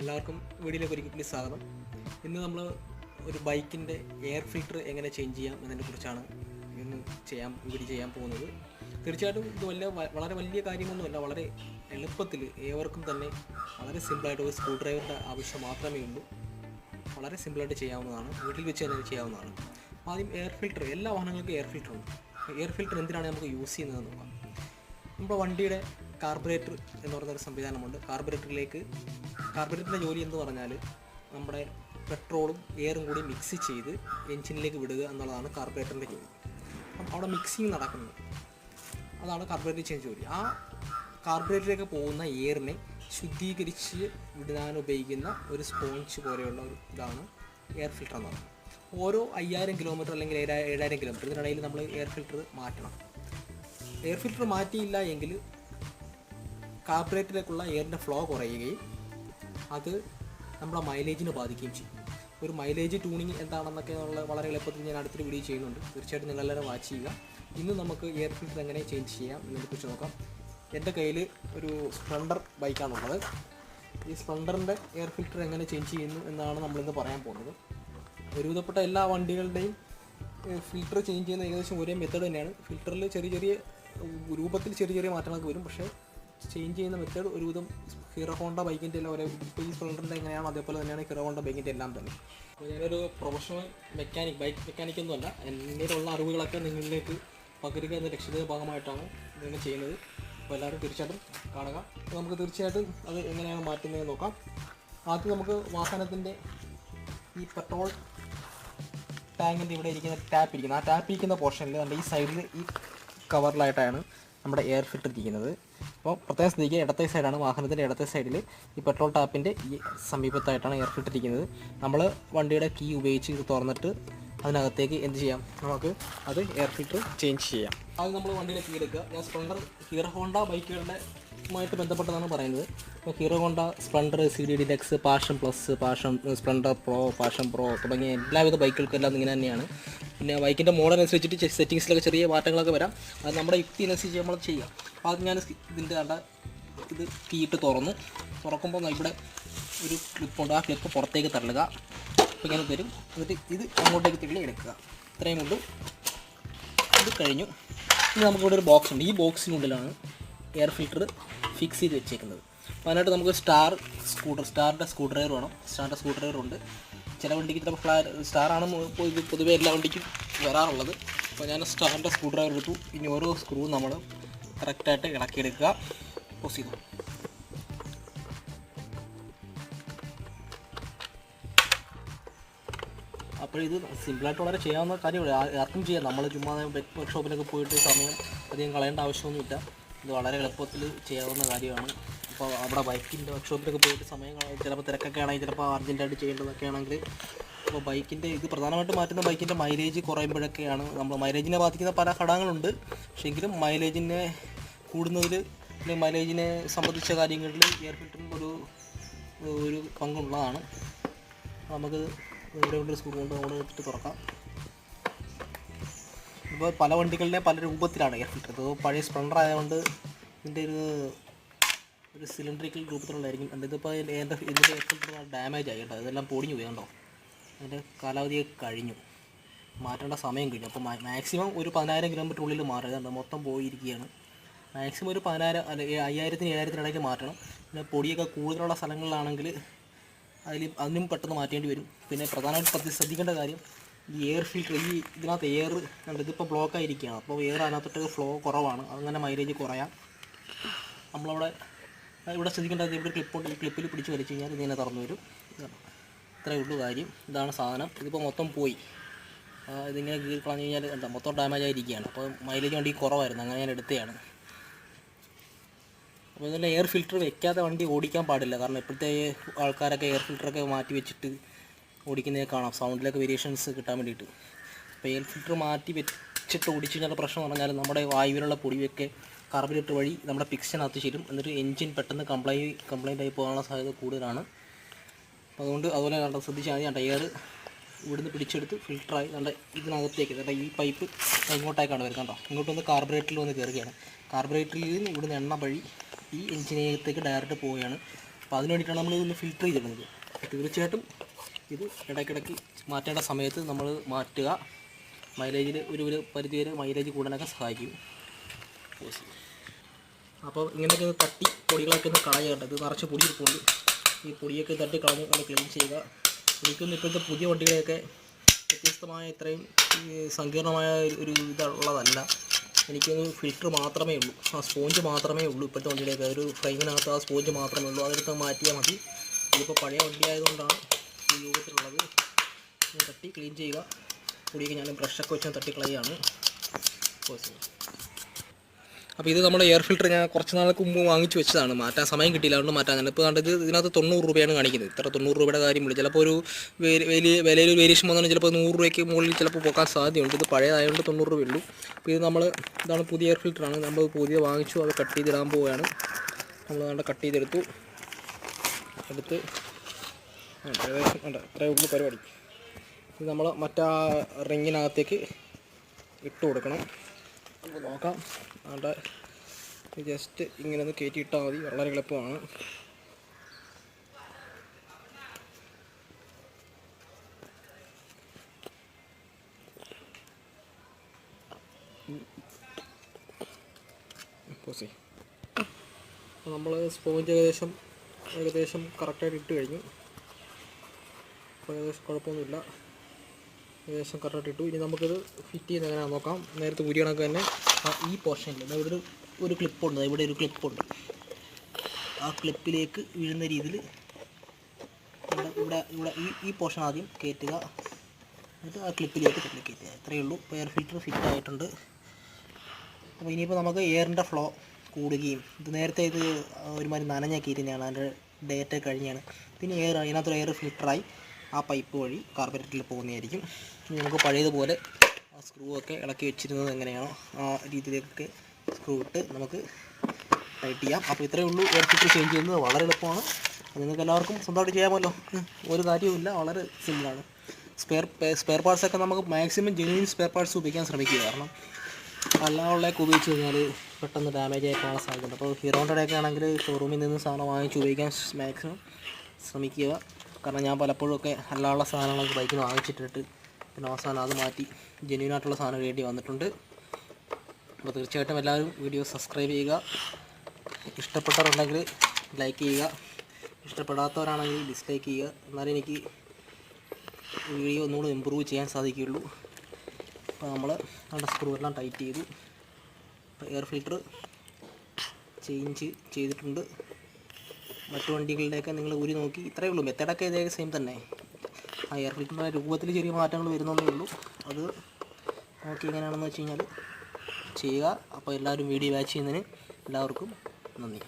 എല്ലാവർക്കും വീഡിയോയിലേക്ക് ഒരിക്കൽ കൂടി സ്വാഗതം. ഇന്ന് നമ്മൾ ഒരു ബൈക്കിന്റെ എയർ ഫിൽട്ടർ എങ്ങനെ ചേഞ്ച് ചെയ്യാം എന്നതിനെ കുറിച്ചാണ് ഇന്ന് ചെയ്യാൻ വീഡിയോ ചെയ്യാൻ പോകുന്നത്. തീർച്ചയായിട്ടും ഇത് വലിയ വളരെ വലിയ കാര്യമൊന്നുമല്ല വളരെ എളുപ്പത്തിൽ ഏവർക്കും തന്നെ വളരെ സിമ്പിളായിട്ട് ഒരു സ്ക്രൂ ഡ്രൈവറിന്റെ ആവശ്യം മാത്രമേ ഉള്ളൂ. വളരെ സിമ്പിളായിട്ട് ചെയ്യാവുന്നതാണ് വീട്ടിൽ വെച്ച് തന്നെ ചെയ്യാവുന്നതാണ്. ആദ്യം എയർ ഫിൽറ്റർ എല്ലാ വാഹനങ്ങൾക്കും എയർ ഫിൽറ്റർ ഉണ്ട്. എയർ ഫിൽറ്റർ എന്തിനാണ് നമുക്ക് യൂസ് ചെയ്യുന്നത് നോക്കാം. നമ്മുടെ വണ്ടിയുടെ കാർബറേറ്റർ എന്ന് പറയുന്ന ഒരു സംവിധാനമുണ്ട്. കാർബറേറ്ററിലേക്ക് കാർബറേറ്ററിന്റെ ജോലി എന്ന് പറഞ്ഞാൽ നമ്മുടെ പെട്രോളും എയറും കൂടി മിക്സ് ചെയ്ത് എഞ്ചിനിലേക്ക് വിടുക എന്നുള്ളതാണ് കാർബറേറ്ററിന്റെ ജോലി. അപ്പം അവിടെ മിക്സിങ് നടക്കുന്നത് അതാണ് കാർബറേറ്റർ ചേഞ്ച് ജോലി. ആ കാർബറേറ്ററിലേക്ക് പോകുന്ന എയറിനെ ശുദ്ധീകരിച്ച് വിടാൻ ഉപയോഗിക്കുന്ന ഒരു സ്പോഞ്ച് പോലെയുള്ള ഒരു ഇതാണ് എയർ ഫിൽട്ടർ എന്ന് പറയുന്നത്. ഓരോ അയ്യായിരം കിലോമീറ്റർ അല്ലെങ്കിൽ ഏഴായിരം കിലോമീറ്റർ ഇതിനിടയിൽ നമ്മൾ എയർ ഫിൽട്ടർ മാറ്റണം. എയർ ഫിൽട്ടർ മാറ്റിയില്ല എങ്കിൽ കാർബറേറ്ററിലേക്കുള്ള എയറിന്റെ ഫ്ലോ കുറയുകയും അത് നമ്മുടെ മൈലേജിനെ ബാധിക്കുകയും ചെയ്യും. ഒരു മൈലേജ് ട്യൂണിങ് എന്താണെന്നൊക്കെ ഉള്ള വളരെ എളുപ്പത്തിൽ ഞാൻ അടുത്തൊരു വീഡിയോ ചെയ്യുന്നുണ്ട്. തീർച്ചയായിട്ടും നിങ്ങളെല്ലാവരും വാച്ച് ചെയ്യുക. ഇന്ന് നമുക്ക് എയർ ഫിൽറ്റർ എങ്ങനെ ചേഞ്ച് ചെയ്യാം എന്നതിനെക്കുറിച്ച് നോക്കാം. എന്റെ കയ്യിൽ ഒരു സ്പ്ലണ്ടർ ബൈക്കാണുള്ളത് ഈ സ്പ്ലണ്ടറിന്റെ എയർ ഫിൽറ്റർ എങ്ങനെ ചേഞ്ച് ചെയ്യുന്നു എന്നാണ് നമ്മളിന്ന് പറയാൻ പോകുന്നത്. ഒരുവിധപ്പെട്ട എല്ലാ വണ്ടികളുടെയും ഫിൽറ്റർ ചേഞ്ച് ചെയ്യുന്ന ഏകദേശം ഒരേ മെത്തേഡ് തന്നെയാണ്. ഫിൽറ്ററിൽ ചെറിയ ചെറിയ രൂപത്തിൽ ചെറിയ ചെറിയ മാറ്റങ്ങളൊക്കെ വരും. പക്ഷേ ചേഞ്ച് ചെയ്യുന്ന മെത്തേഡ് ഒരുവിധം ഹീറോ ഹോണ്ട ബൈക്കിന്റെ എല്ലാം ഒരേ ഈ സ്പ്ലെൻഡറിന്റെ എങ്ങനെയാണോ അതേപോലെ തന്നെയാണ് ഹീറോ ഹോണ്ട ബൈക്കിന്റെ എല്ലാം തന്നെ. അപ്പോൾ ഞാനൊരു പ്രൊഫഷണൽ മെക്കാനിക് ബൈക്ക് മെക്കാനിക് ഒന്നുമല്ല എന്നിലുള്ള അറിവുകളൊക്കെ നിങ്ങളിലേക്ക് പകരുക എന്ന ലക്ഷ്യത്തിന്റെ ഭാഗമായിട്ടാണ് നിങ്ങൾ ചെയ്യുന്നത്. അപ്പോൾ എല്ലാവരും തീർച്ചയായിട്ടും കാണുക. നമുക്ക് തീർച്ചയായിട്ടും അത് എങ്ങനെയാണ് മാറ്റുന്നത് നോക്കാം. ആദ്യം നമുക്ക് വാഹനത്തിന്റെ ഈ പെട്രോൾ ടാങ്കിന്റെ ഇവിടെ ഇരിക്കുന്ന ടാപ്പ് ഇരിക്കുന്നത് ആ ടാപ്പ് ഇരിക്കുന്ന പോർഷനിൽ നമ്മുടെ ഈ സൈഡിൽ ഈ കവറിലായിട്ടാണ് നമ്മുടെ എയർ ഫിൽറ്റർ ഇരിക്കുന്നത്. അപ്പോൾ പ്രത്യേകം ശ്രദ്ധിക്കുക ഇടത്തെ സൈഡാണ് വാഹനത്തിന്റെ ഇടത്തെ സൈഡിൽ ഈ പെട്രോൾ ടാപ്പിന്റെ ഈ സമീപത്തായിട്ടാണ് എയർ ഫിൽറ്റർ ഇരിക്കുന്നത്. നമ്മൾ വണ്ടിയുടെ കീ ഉപയോഗിച്ച് ഇത് തുറന്നിട്ട് അതിനകത്തേക്ക് എന്ത് ചെയ്യാം? നമുക്ക് അത് എയർ ഫിൽറ്റർ ചേഞ്ച് ചെയ്യാം. അത് നമ്മൾ വണ്ടിയുടെ കീ എടുക്കുക. ഞാൻ സ്പ്ലണ്ടർ ഹീറോ ഹോണ്ട ബൈക്കുകളുടെ ുമായിട്ട് ബന്ധപ്പെട്ടതാണ് പറയുന്നത്. Hero Honda Splendor C D Deluxe Passion Plus Passion Splendor Pro Passion Pro തുടങ്ങിയ എല്ലാവിധ ബൈക്കുകൾക്കെല്ലാം ഇങ്ങനെ തന്നെയാണ്. പിന്നെ ബൈക്കിന്റെ മോഡൽ അനുസരിച്ചിട്ട് സെറ്റിങ്സിലൊക്കെ ചെറിയ മാറ്റങ്ങളൊക്കെ വരാം. അത് നമ്മുടെ യുക്തി അനുസരിച്ച് നമ്മൾ ചെയ്യാം. അപ്പോൾ അത് ഞാൻ ഇതിന്റെ കണ്ട ഇത് കീയിട്ട് തുറന്നു തുറക്കുമ്പോൾ ഇവിടെ ഒരു ക്ലിപ്പുണ്ട് ആ ക്ലിപ്പ് പുറത്തേക്ക് തള്ളുക. അപ്പോൾ ഇങ്ങനെ തരും എന്നിട്ട് ഇത് അങ്ങോട്ടേക്ക് തള്ളി എടുക്കുക. ഇത്രയും കൊണ്ട് ഇത് കഴിഞ്ഞു. ഇനി നമുക്കിവിടെ ഒരു ബോക്സ് ഉണ്ട്. ഈ ബോക്സിനുള്ളിലാണ് എയർ ഫിൽറ്റർ ഫിക്സ് ചെയ്ത് വെച്ചേക്കുന്നത്. അപ്പോൾ അതിനായിട്ട് നമുക്ക് സ്റ്റാർ സ്കൂട്ടർ സ്റ്റാറിന്റെ സ്ക്രൂ ഡ്രൈവർ വേണം. സ്റ്റാറിന്റെ സ്ക്രൂ ഡ്രൈവർ ഉണ്ട്. ചില വണ്ടിക്ക് ഫ്ലാ സ്റ്റാറാണ് പൊതുവേ എല്ലാ വണ്ടിക്കും വരാറുള്ളത്. അപ്പോൾ ഞാൻ സ്റ്റാറിന്റെ സ്ക്രൂ ഡ്രൈവർ എടുത്തു. ഇനി ഓരോ സ്ക്രൂ നമ്മൾ കറക്റ്റായിട്ട് ഇളക്കിയെടുക്കുക. പോസ് ചെയ്തു. അപ്പോൾ ഇത് സിമ്പിളായിട്ട് വളരെ ചെയ്യാവുന്ന കാര്യമാണ് ആർക്കും ചെയ്യാം. നമ്മൾ ചുമ്മാ വർക്ക് ഷോപ്പിലൊക്കെ പോയിട്ട് സമയം അധികം കളയേണ്ട ആവശ്യമൊന്നുമില്ല. ഇത് വളരെ എളുപ്പത്തിൽ ചെയ്യാവുന്ന കാര്യമാണ്. അപ്പോൾ അവിടെ ബൈക്കിന്റെ വർക്ക്ഷോപ്പിലൊക്കെ പോയിട്ട് സമയം ചിലപ്പോൾ തിരക്കൊക്കെ ആണെങ്കിൽ ചിലപ്പോൾ അർജന്റായിട്ട് ചെയ്യേണ്ടതൊക്കെ ആണെങ്കിൽ അപ്പോൾ ബൈക്കിന്റെ ഇത് പ്രധാനമായിട്ട് മാറ്റുന്ന ബൈക്കിന്റെ മൈലേജ് കുറയുമ്പോഴൊക്കെയാണ് നമ്മൾ മൈലേജിനെ ബാധിക്കുന്ന പല ഘടകങ്ങളുണ്ട്. പക്ഷേ എങ്കിലും മൈലേജിനെ കൂടുന്നതിൽ അല്ലെങ്കിൽ മൈലേജിനെ സംബന്ധിച്ച കാര്യങ്ങളിൽ എയർ ഫിൽറ്ററിന് ഒരു ഒരു പങ്കുള്ളതാണ്. നമുക്ക് ഇവിടെ കൊണ്ട് സ്ക്രൂ കൊണ്ട് അവിടെ എടുത്തിട്ട് തുറക്കാം. ഇപ്പോൾ പല വണ്ടികളുടെ പല രൂപത്തിലാണ് എയർ ഫിൽറ്റർ ഇത് പഴയ സ്പ്ലണ്ടർ ആയതുകൊണ്ട് ഇതിന്റെ ഒരു ഒരു സിലിണ്ടറിക്കൽ രൂപത്തിലുള്ളതായിരിക്കും. എന്റെ ഇതിപ്പോൾ എന്റെ ഇതിന്റെ എയർ ഫിൽറ്റർ ഡാമേജ് ആയി കേട്ടോ. ഇതെല്ലാം പൊടിഞ്ഞു പോയി കണ്ടോ? അതിന്റെ കാലാവധി കഴിഞ്ഞു. മാറ്റേണ്ട സമയം കഴിഞ്ഞു. അപ്പോൾ മാക്സിമം ഒരു പതിനായിരം കിലോമീറ്റർ ഉള്ളിൽ മാറുക മൊത്തം പോയിരിക്കുകയാണ്. മാക്സിമം ഒരു പതിനായിരം അല്ല അയ്യായിരത്തിന് ഏഴായിരത്തിന് ഇടയിൽ മാറ്റണം. പിന്നെ പൊടിയൊക്കെ കൂടുതലുള്ള സ്ഥലങ്ങളിലാണെങ്കിൽ അതിൽ അതിനും പെട്ടെന്ന് മാറ്റേണ്ടി വരും. പിന്നെ പ്രധാനമായിട്ട് ശ്രദ്ധിക്കേണ്ട കാര്യം ഈ എയർ ഫിൽറ്റർ ഈ ഇതിനകത്ത് എയർ കണ്ട് ഇതിപ്പോൾ ബ്ലോക്ക് ആയിരിക്കുകയാണ്. അപ്പോൾ എയർ അതിനകത്തോട്ട് ഫ്ലോ കുറവാണ്. അങ്ങനെ മൈലേജ് കുറയാം. നമ്മളവിടെ ഇവിടെ ശ്രദ്ധിക്കേണ്ടത് ഇവിടെ ക്ലിപ്പുണ്ട് ഈ ക്ലിപ്പിൽ പിടിച്ച് വലിച്ചു കഴിഞ്ഞാൽ ഇതിങ്ങനെ തുറന്നു വരും. ഇത്രയേ ഉള്ളൂ കാര്യം. ഇതാണ് സാധനം. ഇതിപ്പോൾ മൊത്തം പോയി. ഇതിങ്ങനെ കീറി കളഞ്ഞു കഴിഞ്ഞാൽ എന്താ മൊത്തം ഡാമേജ് ആയിരിക്കുകയാണ്. അപ്പോൾ മൈലേജ് വണ്ടി കുറവായിരുന്നു. അങ്ങനെ ഞാൻ എടുത്തതാണ്. അപ്പോൾ ഇതിന്റെ എയർ ഫിൽറ്റർ വെക്കാതെ വണ്ടി ഓടിക്കാൻ പാടില്ല. കാരണം ഇപ്പോഴത്തെ ആൾക്കാരൊക്കെ എയർ ഫിൽറ്ററൊക്കെ മാറ്റി വെച്ചിട്ട് ഓടിക്കുന്നതൊക്കെ കാണാം. സൗണ്ടിലൊക്കെ വേരിയേഷൻസ് കിട്ടാൻ വേണ്ടിയിട്ട്. അപ്പോൾ എയർ ഫിൽറ്റർ മാറ്റി വെച്ചിട്ട് ഓടിച്ചു കഴിഞ്ഞാൽ പ്രശ്നം പറഞ്ഞാൽ നമ്മുടെ വായുവിലുള്ള പൊടിയൊക്കെ കാർബറേറ്റർ വഴി നമ്മുടെ പിക്സിനകത്ത് ചേരും. എന്നിട്ട് എൻജിൻ പെട്ടെന്ന് കംപ്ലൈ കംപ്ലൈന്റ് ആയി പോകാനുള്ള സാധ്യത കൂടുതലാണ്. അതുകൊണ്ട് അതുപോലെ കണ്ട ശ്രദ്ധിച്ചാൽ മതി. ടയർ ഇവിടുന്ന് പിടിച്ചെടുത്ത് ഫിൽറ്ററായി നല്ല ഇതിനകത്തേക്ക് കണ്ട ഈ പൈപ്പ് ഇങ്ങോട്ടേക്കാണ് വരുന്നത് കണ്ടോ. ഇങ്ങോട്ട് വന്ന് കാർബറേറ്ററിൽ വന്ന് കയറുകയാണ്. കാർബറേറ്ററിൽ നിന്ന് ഇവിടുന്ന് എണ്ണ വഴി ഈ എഞ്ചിനകത്തേക്ക് ഡയറക്റ്റ് പോവുകയാണ്. അപ്പോൾ അതിന് വേണ്ടിയിട്ടാണ് നമ്മൾ ഇതൊന്ന് ഫിൽറ്റർ ചെയ്തിടുന്നത്. തീർച്ചയായിട്ടും ഇത് ഇടയ്ക്കിടയ്ക്ക് മാറ്റേണ്ട സമയത്ത് നമ്മൾ മാറ്റുക. മൈലേജിൽ ഒരു ഒരു പരിധി വരെ മൈലേജ് കൂടാനൊക്കെ സഹായിക്കും. അപ്പോൾ ഇങ്ങനെയൊക്കെ തട്ടി പൊടികളൊക്കെ ഒന്ന് കളയുക ഇത് നിറച്ച് പൊടി ഇരിപ്പുണ്ട് ഈ പൊടിയൊക്കെ തട്ടി കളഞ്ഞ് ഒന്ന് ക്ലീൻ ചെയ്യുക. എനിക്കൊന്നും ഇപ്പോഴത്തെ പുതിയ വണ്ടികളെയൊക്കെ വ്യത്യസ്തമായ ഇത്രയും സങ്കീർണമായ ഒരു- ഇതുള്ളതല്ല. എനിക്കൊന്ന് ഫിൽറ്റർ മാത്രമേ ഉള്ളൂ. ആ സ്പോഞ്ച് മാത്രമേ ഉള്ളൂ ഇപ്പോഴത്തെ വണ്ടിയുടെയൊക്കെ ഒരു ഫ്രെയിമിനകത്ത് ആ സ്പോഞ്ച് മാത്രമേ ഉള്ളൂ. അതെടുത്ത് മാറ്റിയാൽ മതി. ഇതിപ്പോൾ പഴയ വണ്ടി ആയതുകൊണ്ടാണ് ഈ രൂപത്തിലുള്ളത് തട്ടി ക്ലീൻ ചെയ്യുക. പൊടിയൊക്കെ ഞാൻ ബ്രഷൊക്കെ വെച്ച് തട്ടി കളയാണ് അപ്പോൾ ഇത് നമ്മുടെ എയർ ഫിൽറ്റർ ഞാൻ കുറച്ച് നാൾക്ക് മുമ്പ് വാങ്ങിച്ചു വെച്ചതാണ്. മാറ്റാൻ സമയം കിട്ടിയില്ല. അതുകൊണ്ട് മാറ്റാൻ ഇപ്പോൾ കണ്ടത് ഇതിനകത്ത് തൊണ്ണൂറ് രൂപയാണ് കാണിക്കുന്നത്. ഇത്ര തൊണ്ണൂറ് രൂപയുടെ കാര്യമുള്ളൂ ചിലപ്പോൾ ഒരു വലിയ വിലയിൽ വേരിയേഷൻ വന്നാൽ ചിലപ്പോൾ നൂറ് രൂപയ്ക്ക് മുകളിൽ ചിലപ്പോൾ പോകാൻ സാധ്യതയുണ്ട്. ഇത് പഴയതായതുകൊണ്ട് തൊണ്ണൂറ് രൂപയുള്ളൂ അപ്പോൾ ഇത് നമ്മൾ ഇതാണ് പുതിയ എയർ ഫിൽറ്ററാണ് നമ്മൾ പുതിയ വാങ്ങിച്ചു അത് കട്ട് ചെയ്തിടാൻ പോവുകയാണ്. നമ്മൾ കട്ട് ചെയ്തെടുത്തു. എടുത്ത് ഏകദേശം ഉണ്ട്. ഇത്രയേ ഉള്ളൂ പരിപാടി. ഇത് നമ്മൾ മറ്റാ റിങ്ങിനകത്തേക്ക് ഇട്ട് കൊടുക്കണം. നമുക്ക് നോക്കാം. അവിടെ ജസ്റ്റ് ഇങ്ങനെ ഒന്ന് കയറ്റി ഇട്ടാൽ മതി. വളരെ എളുപ്പമാണ്. നമ്മൾ സ്പോഞ്ച് ഏകദേശം ഏകദേശം കറക്റ്റായിട്ട് ഇട്ട് കഴിഞ്ഞു. ഏകദേശം കുഴപ്പമൊന്നുമില്ല. ഏകദേശം കറക്റ്റ് ഇട്ടു. ഇനി നമുക്കിത് ഫിറ്റ് ചെയ്യുന്ന എങ്ങനെയാണ് നോക്കാം. നേരത്തെ ഉരി കണക്ക് തന്നെ ആ ഈ പോർഷനിൽ ഇവിടെ ഒരു ഒരു ക്ലിപ്പുണ്ട് ഇവിടെ ഒരു ക്ലിപ്പുണ്ട് ആ ക്ലിപ്പിലേക്ക് വീഴുന്ന രീതിയിൽ ഇവിടെ ഇവിടെ ഇവിടെ ഈ ഈ പോർഷൻ ആദ്യം കയറ്റുക എന്നിട്ട് ആ ക്ലിപ്പിലേക്ക് തന്നെ കയറ്റുക ഇത്രയേ ഉള്ളൂ. എയർ ഫിൽറ്റർ ഫിറ്റ് ആയിട്ടുണ്ട്. അപ്പോൾ ഇനിയിപ്പോൾ നമുക്ക് എയറിന്റെ ഫ്ലോ കൂടുകയും ഇത് നേരത്തെ ഇത് ഒരുമാതിരി നനഞ്ഞാക്കിയിരുന്നതാണ് അതിന്റെ ഡേറ്റ് കഴിഞ്ഞാണ്. പിന്നെ എയർ അതിനകത്തൊരു എയർ ഫിൽറ്ററായി ആ പൈപ്പ് വഴി കാർബറേറ്ററിൽ പോകുന്നതായിരിക്കും. നമുക്ക് പഴയതുപോലെ ആ സ്ക്രൂ ഒക്കെ ഇളക്കി വെച്ചിരുന്നത് എങ്ങനെയാണോ ആ രീതിയിലേക്കൊക്കെ സ്ക്രൂ ഇട്ട് നമുക്ക് ടൈറ്റ് ചെയ്യാം. അപ്പോൾ ഇത്രയേ ഉള്ളൂ. എയർ ഫിൽറ്റർ ചേഞ്ച് ചെയ്യുന്നത് വളരെ എളുപ്പമാണ്. നിങ്ങൾക്ക് എല്ലാവർക്കും സ്വന്തമായിട്ട് ചെയ്യാമല്ലോ. ഒരു കാര്യവുമില്ല. വളരെ സിമ്പിളാണ് സ്പെയർ സ്പെയർ പാർട്സൊക്കെ നമുക്ക് മാക്സിമം ജെന്യൂൻ സ്പെയർ പാർട്സ് ഉപയോഗിക്കാൻ ശ്രമിക്കുക. കാരണം അല്ലാതുള്ളതൊക്കെ ഉപയോഗിച്ച് കഴിഞ്ഞാൽ പെട്ടെന്ന് ഡാമേജ് ആയി പോകാൻ സാധ്യതയുണ്ട് അപ്പോൾ ഹീറോണ്ടയുടെയൊക്കെ ആണെങ്കിൽ ഷോറൂമിൽ നിന്ന് സാധനം വാങ്ങിച്ച് ഉപയോഗിക്കാൻ മാക്സിമം ശ്രമിക്കുക. കാരണം ഞാൻ പലപ്പോഴും ഒക്കെ അല്ലാനുള്ള സാധനങ്ങളൊക്കെ ബൈക്കിന് വാങ്ങിച്ചിട്ടിട്ട് പിന്നെ അവസാനം അത് മാറ്റി ജെന്യൂൻ ആയിട്ടുള്ള സാധനം വേണ്ടി വന്നിട്ടുണ്ട്. അപ്പോൾ തീർച്ചയായിട്ടും എല്ലാവരും വീഡിയോ സബ്സ്ക്രൈബ് ചെയ്യുക. ഇഷ്ടപ്പെട്ടവരുണ്ടെങ്കിൽ ലൈക്ക് ചെയ്യുക. ഇഷ്ടപ്പെടാത്തവരാണെങ്കിൽ ഡിസ്ലൈക്ക് ചെയ്യുക. എന്നാലേ എനിക്ക് വീഡിയോ ഒന്നുകൂടി ഇമ്പ്രൂവ് ചെയ്യാൻ സാധിക്കുകയുള്ളൂ. അപ്പോൾ നമ്മൾ നമ്മുടെ സ്ക്രൂ എല്ലാം ടൈറ്റ് ചെയ്തു. എയർ ഫിൽറ്റർ ചേഞ്ച് ചെയ്തിട്ടുണ്ട്. മറ്റു വണ്ടികളുടെയൊക്കെ നിങ്ങൾ ഊരി നോക്കി ഇത്രയേ ഉള്ളൂ. മെത്തേഡൊക്കെ ഇതേ സെയിം തന്നെ. ആ എയർ ഫിൽറ്ററിന്റെ രൂപത്തിൽ ചെറിയ മാറ്റങ്ങൾ വരുന്നുള്ളേ ഉള്ളൂ. അത് നോക്കി എങ്ങനെയാണെന്ന് വെച്ച് കഴിഞ്ഞാൽ ചെയ്യുക. അപ്പോൾ എല്ലാവരും വീഡിയോ വാച്ച് ചെയ്യുന്നതിന് എല്ലാവർക്കും നന്ദി.